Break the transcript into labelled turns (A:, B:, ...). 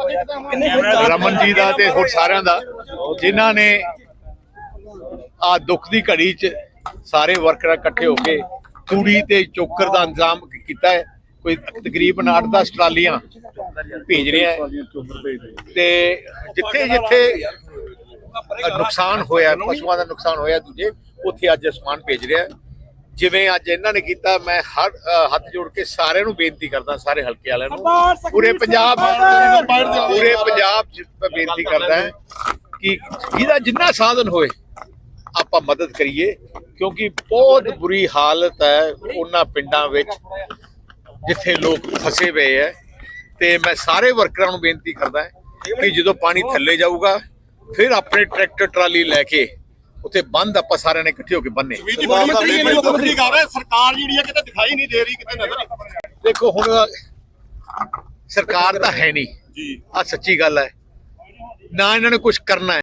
A: ਰਮਨ ਜੀ ਦਾ ਤੇ ਹੋਰ ਸਾਰਿਆਂ ਦਾ, ਜਿਨ੍ਹਾਂ ਨੇ ਆ ਦੁੱਖ ਦੀ ਘੜੀ 'ਚ ਸਾਰੇ ਵਰਕਰ ਇਕੱਠੇ ਹੋ ਕੇ ਤੂੜੀ ਤੇ ਚੋਕਰ ਦਾ ਇੰਤਜ਼ਾਮ ਕੀਤਾ ਹੈ। ਕੋਈ ਤਕਰੀਬਨ 8-10 ਟਰਾਲੀਆਂ ਭੇਜ ਰਿਹਾ ਤੇ ਜਿੱਥੇ ਜਿੱਥੇ ਨੁਕਸਾਨ ਹੋਇਆ, ਪਸ਼ੂਆਂ ਦਾ ਨੁਕਸਾਨ ਹੋਇਆ, ਦੂਜੇ, ਉੱਥੇ ਅੱਜ ਸਮਾਨ ਭੇਜ ਰਿਹਾ ਜਿਵੇਂ ਅੱਜ ਇਹਨਾਂ ਨੇ ਕੀਤਾ ਮੈਂ ਹਰ ਹੱਥ ਜੋੜ ਕੇ ਸਾਰਿਆਂ ਨੂੰ ਬੇਨਤੀ ਕਰਦਾ ਸਾਰੇ ਹਲਕੇ ਵਾਲਿਆਂ ਨੂੰ। ਪੂਰੇ ਪੰਜਾਬ ਪੂਰੇ ਪੰਜਾਬ ਚ ਬੇਨਤੀ ਕਰਦਾ ਕਿ ਜਿਹਦਾ ਜਿੰਨਾ ਸਾਧਨ ਹੋਏ ਆਪਾਂ ਮਦਦ ਕਰੀਏ ਕਿਉਂਕਿ ਬਹੁਤ ਬੁਰੀ ਹਾਲਤ ਹੈ ਉਹਨਾਂ ਪਿੰਡਾਂ ਵਿੱਚ ਜਿੱਥੇ ਲੋਕ ਫਸੇ ਹੋਏ ਹੈ। ਤੇ ਮੈਂ ਸਾਰੇ ਵਰਕਰਾਂ ਨੂੰ ਬੇਨਤੀ ਕਰਦਾ ਕਿ ਜਦੋਂ ਪਾਣੀ ਥੱਲੇ ਜਾਊਗਾ ਫਿਰ ਆਪਣੇ ਟਰੈਕਟਰ ਟਰਾਲੀ ਲੈ ਕੇ ਉੱਥੇ ਬੰਦ ਆਪਾਂ ਸਾਰਿਆਂ ਨੇ ਇਕੱਠੇ ਹੋ ਕੇ ਬੰਨੇ।
B: ਸਰਕਾਰ ਜਿਹੜੀ ਆ ਕਿਤੇ ਦਿਖਾਈ ਨਹੀਂ ਦੇ ਰਹੀ ਕਿਤੇ ਨਜ਼ਰ ਨਹੀਂ
A: ਦੇਖੋ ਹੁਣ ਸਰਕਾਰ ਤਾਂ ਹੈ ਨਹੀਂ।
B: ਜੀ।
A: ਆ ਸੱਚੀ ਗੱਲ ਹੈ। ਨਾ ਇਹਨਾਂ ਨੇ ਕੁਝ ਕਰਨਾ ਹੈ।